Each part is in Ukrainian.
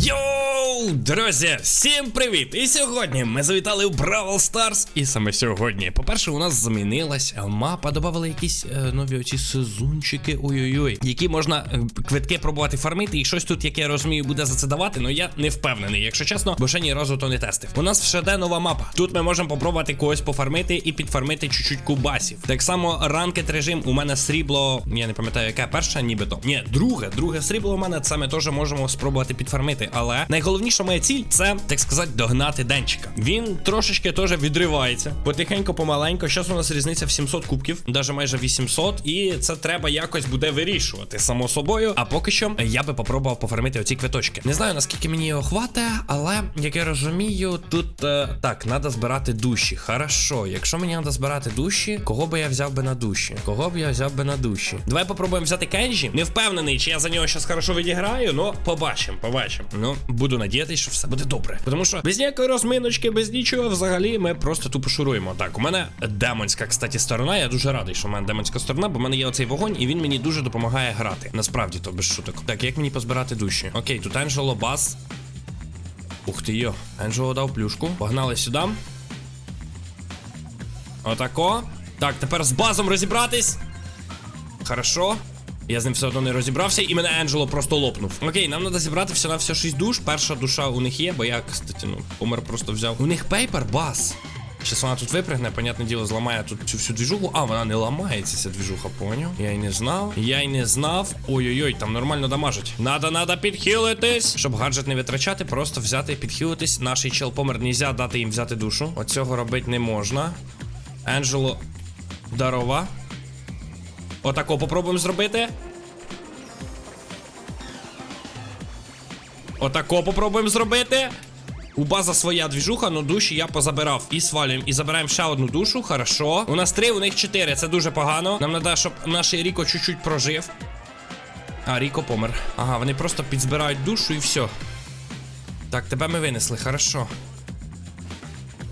Yo! Друзі, всім привіт! І сьогодні ми завітали в Бравл Старс. І саме сьогодні, по-перше, у нас змінилась мапа, додавали якісь е, нові оці сезончики, ой-ой-ой, які можна е, квитки пробувати фармити. І щось тут, яке я розумію, буде за це давати, але я не впевнений, якщо чесно, бо ще ні разу то не тестив. У нас ще де нова мапа. Тут ми можемо попробувати когось пофармити і підфармити чуть-чуть кубасів. Так само ранкет режим у мене срібло, я не пам'ятаю, яке перше, нібито. Ні, друге, друге срібло у мене. Ми теж можемо спробувати підфармити. Але найголовніша моя ціль це, так сказати, догнати денчика. Він трошечки теж відривається. Потихеньку, помаленько. Зараз у нас різниця в 700 кубків, навіть майже 800. І це треба якось буде вирішувати, само собою. А поки що я би попробував пофармити оці квиточки. Не знаю наскільки мені його хватить, але як я розумію, тут е, так, треба збирати душі. Хорошо, якщо мені треба збирати душі, кого би я взяв би на душі? Кого б я взяв би на душі? Давай попробуємо взяти Кенджі. Не впевнений, чи я за нього щас хорошо відіграю, но побачимо, побачимо. Ну, буду надіятися, що все буде добре. Тому що без ніякої розминочки, без нічого, взагалі, ми просто тупо шуруємо. Так, у мене демонська, кстати, сторона. Я дуже радий, що в мене демонська сторона, бо в мене є оцей вогонь, і він мені дуже допомагає грати. Насправді, то без шуток. Так, як мені позбирати душі? Окей, тут Анджело Бас. Ух ти йо. Анджело дав плюшку. Погнали сюди. Отако. Так, тепер з базом розібратись. Хорошо. Я з ним все одно не розібрався, і мене Енджело просто лопнув. Окей, нам треба зібрати все на все 6 душ. Перша душа у них є, бо я, кстати, ну, помер просто взяв. У них пейпер, бас. Щас вона тут випрягне, понятне діло, зламає тут цю всю двіжуху. А, вона не ламається, ця двіжуха, поняв? Я й не знав. Я й не знав. Ой-ой-ой, там нормально дамажить. Надо, надо підхилитись. Щоб гаджет не витрачати, просто взяти і підхилитись. Наший чел помер, нельзя дати їм взяти душу. Оцього робити не можна. Енджело. Дарова. Отако попробуємо зробити. Отако попробуємо зробити. У база своя двіжуха, но душі я позабирав. І свалюємо. І забираємо ще одну душу. Хорошо. У нас три, у них чотири. Це дуже погано. Нам треба, щоб наш Ріко чуть-чуть прожив. А, Ріко помер. Ага, вони просто підзбирають душу і все. Так, тебе ми винесли, хорошо.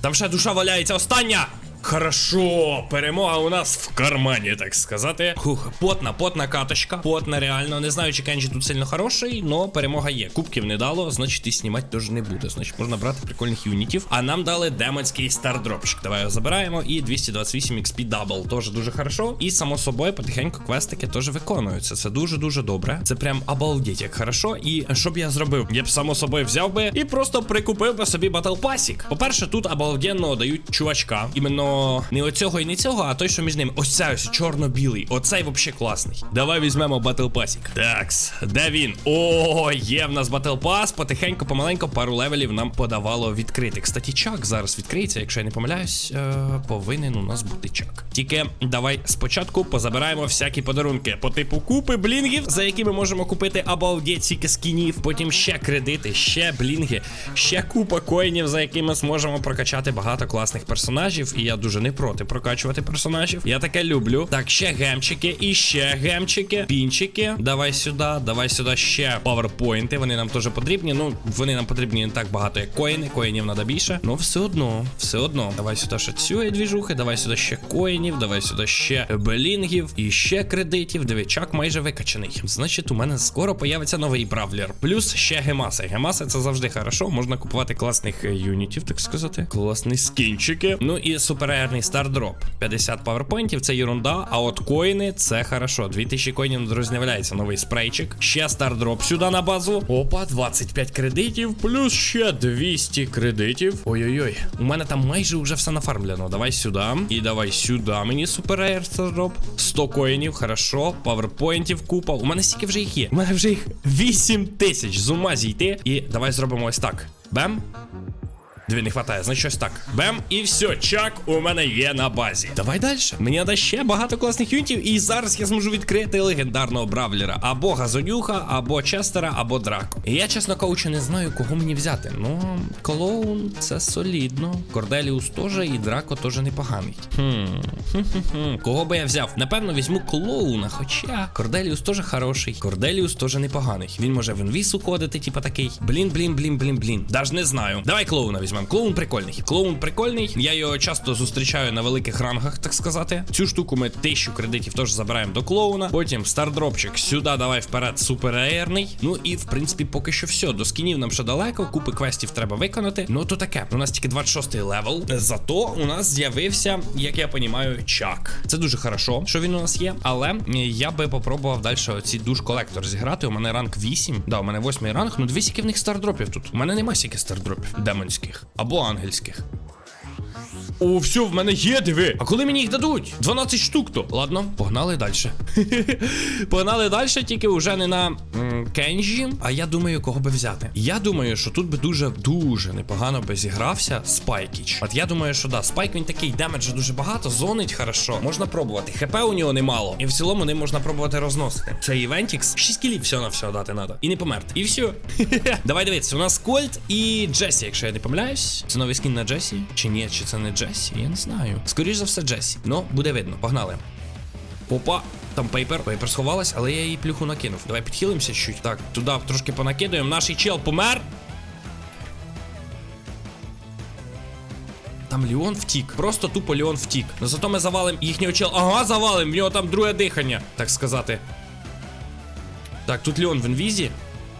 Там ще душа валяється. Остання! Хорошо, перемога у нас в кармані, так сказати. Хух, потна, потна каточка. Потна, реально. Не знаю, чи Кенджі тут сильно хороший, але перемога є. Кубків не дало, значить і знімати теж не буде. Значить, можна брати прикольних юнітів. А нам дали демонський стардропчик. Давай його забираємо. І 228 XP дабл. Теж дуже хорошо. І само собою потихеньку квестики теж виконуються. Це дуже-дуже добре. Це прям обалдеть, як хорошо. І що б я зробив? Я б само собою взяв би і просто прикупив би собі батл пасік. По-перше, тут обалденно дають чувачка. Іменно не оцього і не цього, а той, що між ними. Ось цей ось чорно-білий. Оцей вообще класний. Давай візьмемо батл пасік. Такс, де він? О, є в нас батл пас. Потихеньку, помаленьку, пару левелів нам подавало відкрити. Кстати, чак зараз відкриється, якщо я не помиляюсь, е, повинен у нас бути чак. Тільки давай спочатку позабираємо всякі подарунки по типу купи блінгів, за які ми можемо купити обалдеть стільки скінів. Потім ще кредити, ще блінги, ще купа коїнів, за якими зможемо прокачати багато класних персонажів. І я дуже не проти прокачувати персонажів. Я таке люблю. Так, ще гемчики, і ще гемчики, пінчики. Давай сюди, давай сюди ще паверпойнти. Вони нам теж потрібні. Ну, вони нам потрібні не так багато, як коїни. Коїнів треба більше. Ну, все одно, все одно. Давай сюди ще цієї двіжухи, давай сюди ще коїнів, давай сюди ще белінгів і ще кредитів. Дивичак майже викачаний. Значить, у мене скоро появиться новий бравлер. Плюс ще гемаси. Гемаси це завжди хорошо. Можна купувати класних е, юнітів, так сказати. Класні скінчики. Ну і суперерний стардроп. 50 паверпойнтів це ерунда, а от коїни це хорошо. 2000 коїнів роз'являється новий спрейчик. Ще стардроп сюди на базу. Опа, 25 кредитів, плюс ще 200 кредитів. Ой-ой-ой. У мене там майже вже все нафармлено. Давай сюди. І давай сюди. Мені супер стардроп. 100 коїнів, хорошо. Паверпойнтів купа. У мене стільки вже їх є. У мене вже їх 8 тисяч. З ума зійти. І давай зробимо ось так. Бем. Дві не хватає, значить щось так. Бем, і все, чак у мене є на базі. Давай далі. Мені треба ще багато класних юнітів, і зараз я зможу відкрити легендарного бравлера. Або Газонюха, або Честера, або Драко. І я, чесно кажучи, не знаю, кого мені взяти. Ну, Клоун це солідно. Корделіус теж і Драко теж непоганий. Хм. Кого би я взяв? Напевно, візьму клоуна, хоча Корделіус теж хороший. Корделіус теж непоганий. Він може в інвіз уходити, типа такий. Блін, блін, блін, блін, блін. Даже не знаю. Давай клоуна візьмемо. Візьмемо. Клоун прикольний. Клоун прикольний. Я його часто зустрічаю на великих рангах, так сказати. Цю штуку ми тисячу кредитів теж забираємо до клоуна. Потім стардропчик сюди, давай вперед, супераерний. Ну і в принципі поки що все. До скінів нам ще далеко, купи квестів треба виконати. Ну то таке. У нас тільки 26 левел. Зато у нас з'явився, як я понімаю, чак. Це дуже хорошо, що він у нас є. Але е, я би попробував далі оці душ колектор зіграти. У мене ранг 8. Да, у мене 8 ранг. Ну дві сіки в них стардропів тут. У мене нема сіки стардропів демонських або ангельських. О, все, в мене є, диви. А коли мені їх дадуть? 12 штук то. Ладно, погнали далі. погнали далі, тільки вже не на м, Кенджі. А я думаю, кого би взяти. Я думаю, що тут би дуже дуже непогано би зігрався Спайкіч. От я думаю, що да, Спайк він такий демеджа дуже багато, зонить хорошо. Можна пробувати. ХП у нього немало. І в цілому ним можна пробувати розносити. Це Івентікс. 6 кілів все на все дати треба. І не померти. І все. Давай дивитися. У нас Кольт і Джесі, якщо я не помиляюсь. Це новий скін на Джесі? Чи ні, чи це не Джесі? Я не знаю. Скоріше за все, Джесі. Ну, буде видно. Погнали. Опа, там пейпер. Пейпер сховалась, але я її плюху накинув. Давай підхилимося чуть. Так, туди трошки понакидуємо. Наш чел помер. Там Леон втік. Просто тупо Леон втік. Ну зато ми завалим їхнього чел. Ага, завалим, в нього там друге дихання, так сказати. Так, тут Леон в інвізі.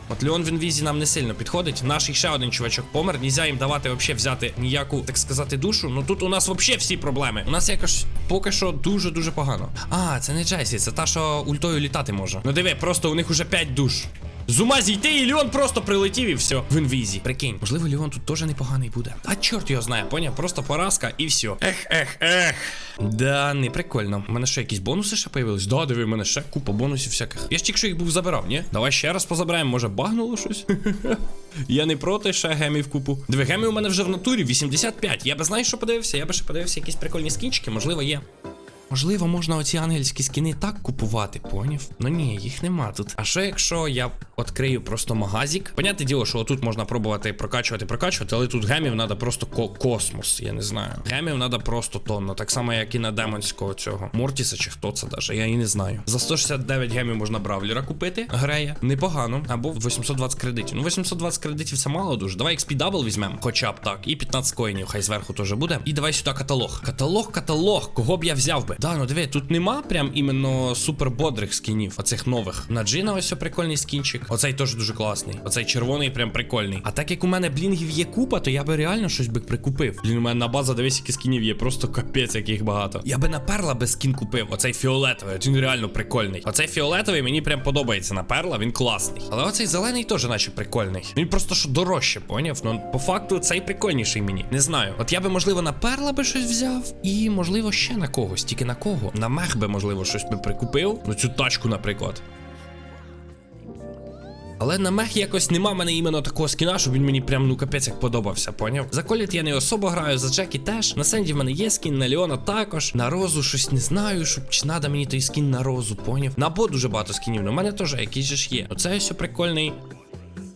От Леон в інвізі нам не сильно підходить. Наш ще один чувачок помер. Нельзя їм давати вообще взяти ніяку, так сказати, душу. Ну тут у нас вообще всі проблеми. У нас якось поки що дуже-дуже погано. А, це не Джесі, це та, що ультою літати може. Ну диви, просто у них уже 5 душ. З ума зійти, і Леон просто прилетів і все. В інвізі. Прикинь, можливо, Леон тут теж непоганий буде. А чорт його знає, поняв? Просто поразка і все. Ех, ех, ех. Да, не прикольно. У мене ще якісь бонуси ще появились? Да, диви, у мене ще купа бонусів всяких. Я ж тільки що їх був забирав, ні? Давай ще раз позабираємо, може багнуло щось? Я не проти, ще гемів купу. Диви, гемів у мене вже в натурі 85. Я би знаєш, що подивився? Я би ще подивився якісь прикольні скінчики, можливо, є. Можливо, можна оці ангельські скіни так купувати, поняв? Ну ні, їх нема тут. А що якщо я відкрию просто магазик? Понятне діло, що тут можна пробувати прокачувати, прокачувати, але тут гемів треба просто ко космос, я не знаю. Гемів треба просто тонна, так само, як і на демонського цього. Мортіса чи хто це даже, я і не знаю. За 169 гемів можна бравлера купити, грея. Непогано. Або 820 кредитів. Ну, 820 кредитів це мало дуже. Давай XP Double візьмемо, хоча б так. І 15 коїнів, хай зверху теж буде. І давай сюди каталог. Каталог, каталог. Кого б я взяв би? Да, ну диви, тут нема прям іменно супер бодрих скінів, оцих нових. На Джина ось прикольний скінчик. Оцей теж дуже класний. Оцей червоний прям прикольний. А так як у мене блінгів є купа, то я би реально щось би прикупив. Блін, у мене на база дивись, які скінів є. Просто капець, яких багато. Я би на перла без скін купив. Оцей фіолетовий, він реально прикольний. Оцей фіолетовий мені прям подобається на перла, він класний. Але оцей зелений теж, наче прикольний. Він просто що дорожче, поняв? Ну по факту цей прикольніший мені. Не знаю. От я би, можливо, на перла би щось взяв, і можливо ще на когось. Тільки на кого? На мех би, можливо, щось би прикупив. Ну цю тачку, наприклад. Але на мех якось нема мене іменно такого скіна, щоб він мені прям ну капець як подобався, поняв? За коліт я не особо граю, за Джекі теж. На Сенді в мене є скін, на Леона також. На розу щось не знаю, щоб чи надо мені той скін на розу, поняв? На бо дуже багато скінів, але в мене теж якийсь ж є. Оце все прикольний.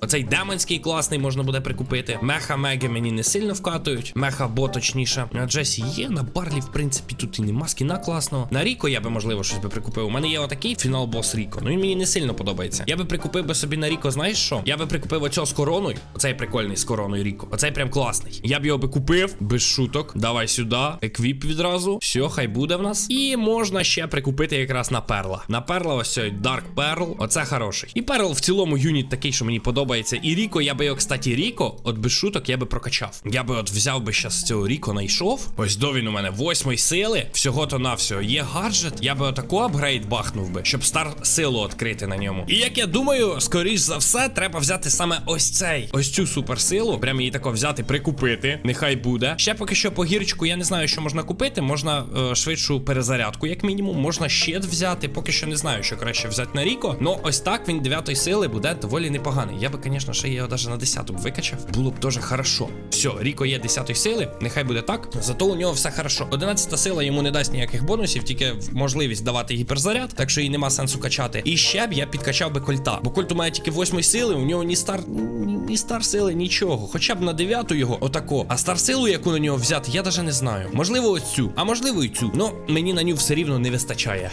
Оцей демонський класний можна буде прикупити. Меха меги мені не сильно вкатують. Меха бо точніше. На Джесі є, на Барлі, в принципі, тут і нема скіна класного. На Ріко я би, можливо, щось би прикупив. У мене є отакий фінал бос Ріко. Ну він мені не сильно подобається. Я би прикупив би собі на Ріко, знаєш що? Я би прикупив оцього з короною. Оцей прикольний з короною Ріко. Оцей прям класний. Я б його би купив без шуток. Давай сюди. Еквіп відразу. Все, хай буде в нас. І можна ще прикупити якраз на перла. На перла ось цей Dark Pearl. Оце хороший. І перл в цілому юніт такий, що мені подобається. І Ріко, я би його, кстати, Ріко, от без шуток, я би прокачав. Я би от взяв би щас цього Ріко знайшов. Ось до він у мене восьмої сили. Всього то навсього. Є гаджет. Я би отаку апгрейд бахнув би, щоб стар силу відкрити на ньому. І як я думаю, скоріш за все, треба взяти саме ось цей. Ось цю суперсилу. Прям її тако взяти, прикупити. Нехай буде. Ще поки що по гірчику я не знаю, що можна купити. Можна е, швидшу перезарядку, як мінімум. Можна щит взяти. Поки що не знаю, що краще взяти на Ріко. Ну ось так він дев'ятої сили буде доволі непоганий. Я би, звісно, ще його навіть на 10 викачав. Було б дуже хорошо. Все, Ріко є 10 сили, нехай буде так. Зато у нього все хорошо. 11 сила йому не дасть ніяких бонусів, тільки можливість давати гіперзаряд, так що їй нема сенсу качати. І ще б я підкачав би кольта. Бо кольт мене тільки 8 сили, у нього ні старт, ні, стар сили, нічого. Хоча б на дев'яту його, отако. А стар силу, яку на нього взяти, я навіть не знаю. Можливо, ось цю, а можливо і цю. Ну, мені на нього все рівно не вистачає.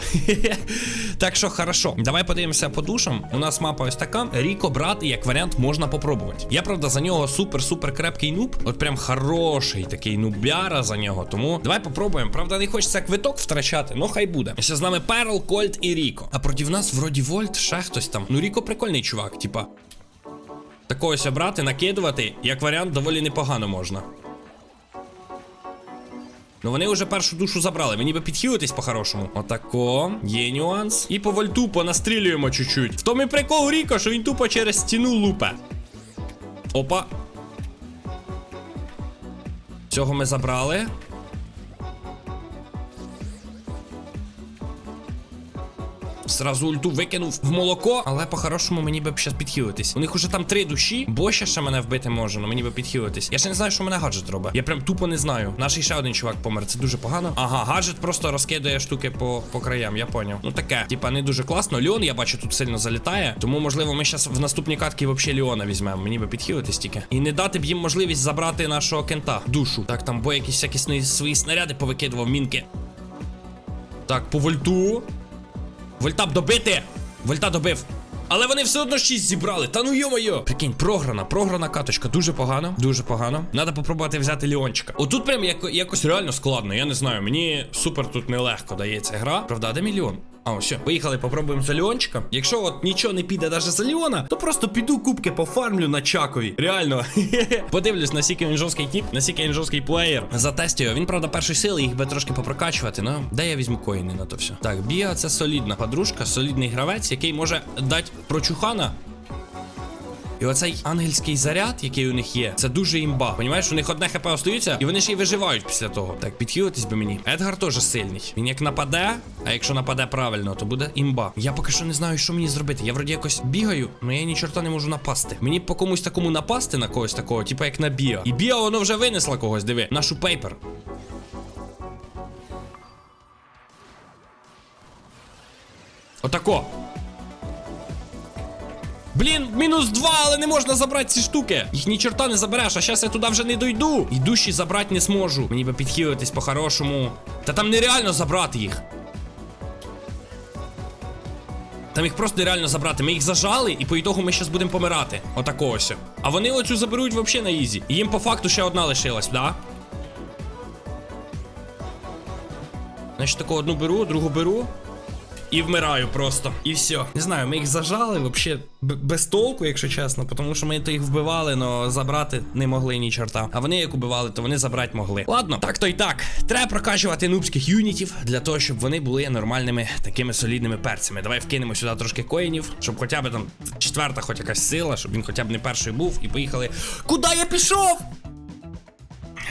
так що хорошо. Давай подивимося по душам. У нас мапа ось така. Ріко брати, як варіант, можна попробувати. Я правда за нього супер-супер крепкий нуб. От прям хороший такий нубяра за нього. Тому давай попробуємо. Правда, не хочеться квиток втрачати, ну хай буде. Ще з нами Перл, Кольт і Ріко. А проти нас вроді Вольт, ще хтось там. Ну Ріко прикольний чувак, типа. Такого ось брати, накидувати, як варіант, доволі непогано можна. Ну вони вже першу душу забрали. Мені би підхилитись по-хорошому. Отако. Є нюанс. І по вольту понастрілюємо чуть-чуть. В тому і прикол Ріко, що він тупо через стіну лупе. Опа. Цього ми забрали. Зразу ульту викинув в молоко, але по-хорошому мені би щас підхилитись. У них уже там три душі, Боща ще мене вбити може, але мені би підхилитись. Я ще не знаю, що мене гаджет робить. Я прям тупо не знаю. Наш ще один чувак помер. Це дуже погано. Ага, гаджет просто розкидає штуки по, по краям, я поняв. Ну таке, типа, не дуже класно. Леон, я бачу, тут сильно залітає. Тому, можливо, ми зараз в наступній катці взагалі Леона візьмемо. Мені би підхилитись тільки. І не дати б їм можливість забрати нашого кента. Душу. Так, там бо якісь всякі свої снаряди повикидував мінки. Так, по вольту. Вольта б добити! Вольта добив. Але вони все одно 6 зібрали. Та ну йо-моє! Прикинь, програна, програна каточка. Дуже погано, дуже погано. Надо попробувати взяти Ліончика. Отут прям як якось реально складно. Я не знаю. Мені супер тут нелегко дається гра. Правда, де мільйон? А, все. Поїхали, попробуємо за Леончика. Якщо от нічого не піде навіть за Леона, то просто піду кубки пофармлю на Чакові. Реально. Подивлюсь, наскільки він жорсткий тип, наскільки він жорсткий плеєр. Затестю. його. Він, правда, першої сили, їх би трошки попрокачувати. Ну, де я візьму коїни на то все. Так, Біа це солідна подружка, солідний гравець, який може дати прочухана. І оцей ангельський заряд, який у них є, це дуже імба. Понімаєш, у них одне хп остаються, і вони ще й виживають після того. Так, підхилитись би мені. Едгар теж сильний. Він як нападе, а якщо нападе правильно, то буде імба. Я поки що не знаю, що мені зробити. Я вроді якось бігаю, але я ні чорта не можу напасти. Мені по комусь такому напасти на когось такого, типу як на Біа. І Біа воно вже винесла когось, диви. Нашу пейпер. Отако. Блін, мінус два, але не можна забрати ці штуки. Їх ні чорта не забереш, а зараз я туди вже не дойду. І душі забрати не зможу. Мені би підхилитись по-хорошому. Та там нереально забрати їх. Там їх просто нереально забрати. Ми їх зажали, і по ітогу ми зараз будемо помирати. Отако ось. А вони оцю заберуть взагалі на ізі. І їм по факту ще одна лишилась, да? Значить, таку одну беру, другу беру. І вмираю просто. І все. Не знаю, ми їх зажали вообще без толку, якщо чесно, тому що ми то їх вбивали, але забрати не могли ні чорта. А вони як убивали, то вони забрати могли. Ладно, так то й так. Треба прокачувати нубських юнітів для того, щоб вони були нормальними такими солідними перцями. Давай вкинемо сюди трошки коїнів, щоб хоча б там четверта, хоч якась сила, щоб він хоча б не перший був, і поїхали. Куди я пішов?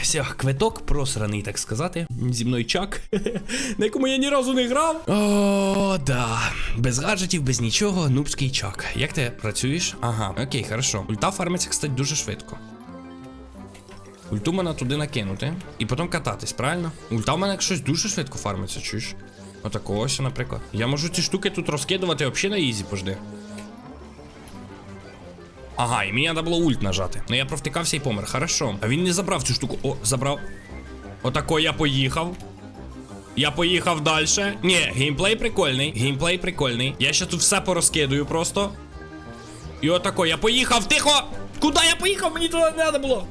Все, квиток просраний, так сказати. Зі мною чак, на якому я ні разу не грав. О, да. Без гаджетів, без нічого, нубський чак. Як ти працюєш? Ага, окей, хорошо. Ульта фармиться, кстати, дуже швидко. Ульту мене туди накинути. І потім кататись, правильно? Ульта в мене щось дуже швидко фармиться, чуєш? Отако наприклад. Я можу ці штуки тут розкидувати взагалі на ізі, пожди. Ага, і мені треба було ульт нажати. Ну я провтикався і помер. Хорошо. А він не забрав цю штуку. О, забрав. Отако я поїхав. Я поїхав далі. Ні, геймплей прикольний. Геймплей прикольний. Я ще тут все порозкидую просто. І отако, я поїхав. Тихо! Куди я поїхав? Мені туди не треба було.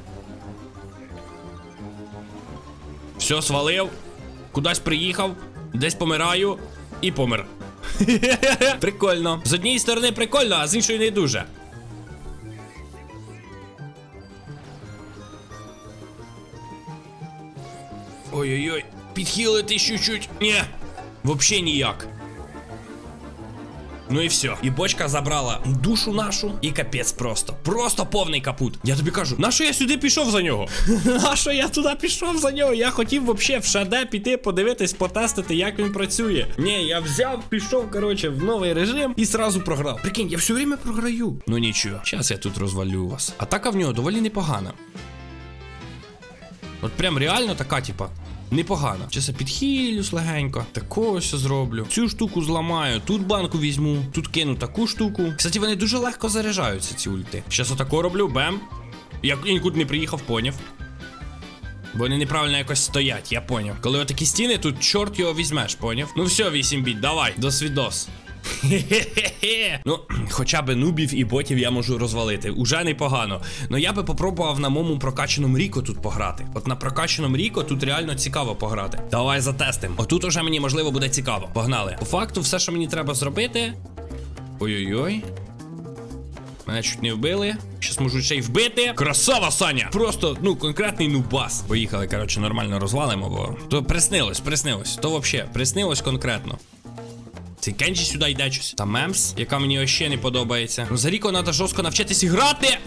Все, свалив. Кудись приїхав. Десь помираю. І помер. Прикольно. З однієї сторони прикольно, а з іншої не дуже. Ой-ой-ой, підхилити чуть-чуть. Ні, вообще ніяк. Ну і все. І бочка забрала душу нашу, і капець просто. Просто повний капут. Я тобі кажу, нащо я сюди пішов за нього? Нащо я туди пішов за нього? Я хотів вообще в шаде піти, подивитись, потестити, як він працює. Ні, я взяв, пішов, коротше, в новий режим і сразу програв. Прикинь, я все время програю. Ну нічого, зараз я тут розвалю вас. Атака в нього доволі непогана. От прям реально така, типа. Непогано. Чесно, підхилюсь легенько. Тако ось зроблю. Цю штуку зламаю, тут банку візьму, тут кину таку штуку. Кстати, вони дуже легко заряджаються, ці ульти. Щас отако роблю, бем. Я нікуди не приїхав, поняв. Бо вони неправильно якось стоять, я поняв. Коли отакі стіни, тут чорт його візьмеш, поняв? Ну все, 8 біт, давай, до свідос. Ну, хоча б нубів і ботів я можу розвалити. Уже непогано. Ну я би попробував на моєму прокачаному Ріко тут пограти. От на прокачаному Ріко тут реально цікаво пограти. Давай затестим. Отут уже мені можливо буде цікаво. Погнали. По факту, все, що мені треба зробити. Ой-ой-ой. Мене чуть не вбили. Щас можу ще й вбити. Красава, Саня! Просто, ну, конкретний нубас. Поїхали, коротше, нормально розвалимо, бо. То приснилось, приснилось. То взагалі, приснилось конкретно. Цей Кенджі сюди йде щось. Та Мемс, яка мені ще не подобається. Ну, за Ріко треба жорстко навчитись грати.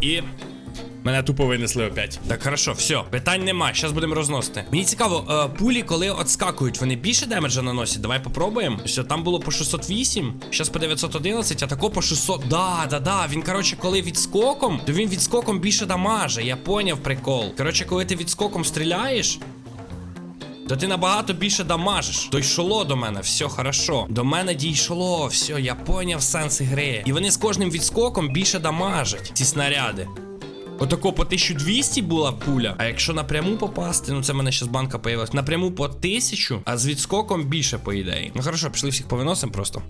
І. Мене тупо винесли опять. Так, хорошо, все, питань нема. Зараз будемо розносити. Мені цікаво, е, пулі, коли отскакують, вони більше демеджа наносять. Давай попробуємо. Все, там було по 608, зараз по 911, а тако по 600. Да, да, да. Він, коротше, коли відскоком, то він відскоком більше дамаже. Я поняв прикол. Коротше, коли ти відскоком стріляєш. То ти набагато більше дамажиш. Дійшло до мене, все хорошо. До мене дійшло, все, я поняв сенс гри. І вони з кожним відскоком більше дамажать, ці снаряди. Отако по 1200 була пуля. А якщо напряму попасти, ну це в мене ще з банка появилась. Напряму по 1000, а з відскоком більше, по ідеї. Ну хорошо, пішли всіх повиносимо просто.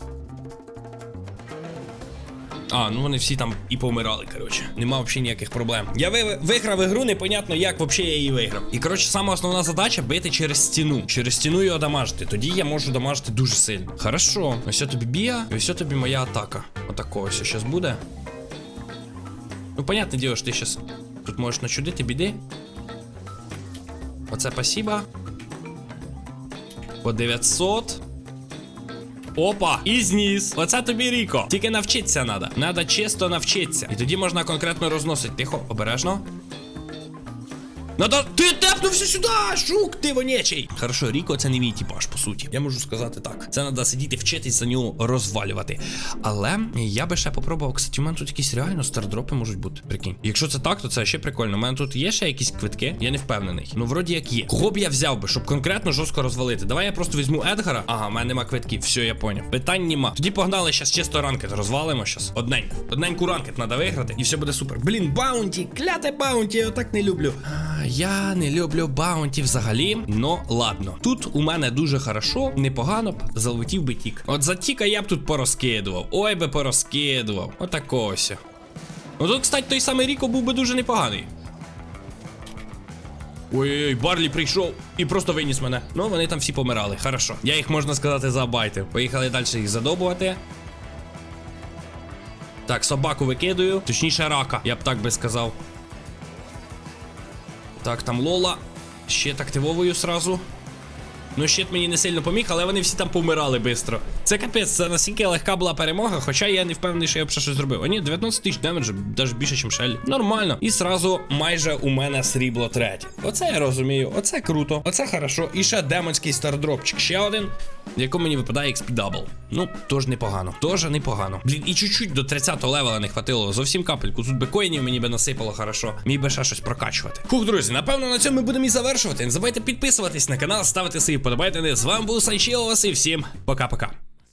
А, ну вони всі там і помирали, коротше. Нема взагалі ніяких проблем. Я ви, виграв ігру, непонятно, як взагалі я її виграв. І коротше, сама основна задача бити через стіну. Через стіну його дамажити. Тоді я можу дамажити дуже сильно. Хорошо. Ось тобі бія, і ось тобі моя атака. Отако ось щас буде. Ну, понятне діло, що ти щас тут можеш начудити біди. Оце спасибо. По 900. Опа, і зніс. Оце тобі Ріко. Тільки навчитися треба. Надо чисто навчитися. І тоді можна конкретно розносити. Тихо, обережно. Надо. Ти тепнувся сюди! Жук, ти вонячий! Хорошо, Ріко це не мій типаж, по суті. Я можу сказати так. Це треба сидіти, вчитись за нього розвалювати. Але я би ще попробував. Кстати, у мене тут якісь реально стардропи можуть бути. Прикинь. Якщо це так, то це ще прикольно. У мене тут є ще якісь квитки, я не впевнений. Ну, вроді як є. Кого б я взяв би, щоб конкретно жорстко розвалити. Давай я просто візьму Едгара. Ага, в мене нема квитків. Все, я поняв. Питань нема. Тоді погнали, щас чисто ранкет розвалимо щас. Одненьку. Одненьку ранкет треба виграти, і все буде супер. Блін, баунті, кляте баунті, я так не люблю. Я не люблю баунті взагалі. Ну ладно. Тут у мене дуже хорошо, непогано б залетів би тік. От за тіка я б тут порозкидував. Ой би порозкидував. Отако. Ну тут, кстати, той самий Ріко був би дуже непоганий. Ой-ой-ой, Барлі прийшов і просто виніс мене. Ну, вони там всі помирали. Хорошо. Я їх можна сказати забайтив. Поїхали далі їх задобувати. Так, собаку викидаю. Точніше, рака, я б так би сказав. Так, там Лола. Щит активовую сразу. Ну, щит мені не сильно поміг, але вони всі там помирали швидко. Це капець, це настільки легка була перемога, хоча я не впевнений, що я б ще щось зробив. О, ні, 19 тисяч демеджа, навіть більше, ніж Шелі. Нормально. І сразу майже у мене срібло третє. Оце я розумію, оце круто, оце хорошо. І ще демонський стардропчик. Ще один, в мені випадає XP дабл. Ну, тож непогано. Тож непогано. Блін, і чуть-чуть до 30-го левела не хватило. Зовсім капельку. Тут би коїнів мені би насипало хорошо. Міг би ще щось прокачувати. Фух, друзі, напевно, на цьому ми будемо і завершувати. Не забувайте підписуватись на канал, ставити свої вподобайки. З вами був Санчіло, і всім пока-пока.